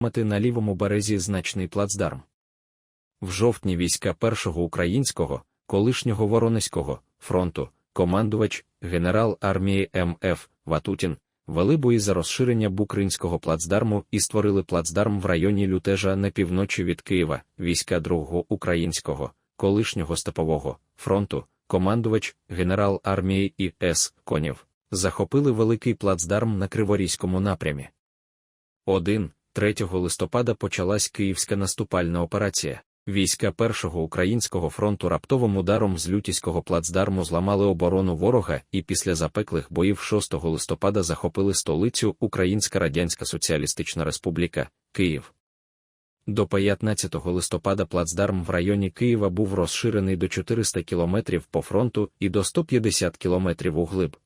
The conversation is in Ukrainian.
мати на лівому березі значний плацдарм. В жовтні війська Першого українського, колишнього Воронезького фронту, командувач, генерал армії МФ Ватутін, вели бої за розширення Букринського плацдарму і створили плацдарм в районі Лютежа на півночі від Києва, війська Другого українського, колишнього степового фронту, командувач, генерал армії І.С. Конів, захопили великий плацдарм на Криворізькому напрямі. 1. 3 листопада почалась Київська наступальна операція. Війська Першого українського фронту раптовим ударом з лютіського плацдарму зламали оборону ворога і після запеклих боїв 6 листопада захопили столицю Українська Радянська Соціалістична Республіка, Київ. До 15 листопада плацдарм в районі Києва був розширений до 400 км по фронту і до 150 км углиб.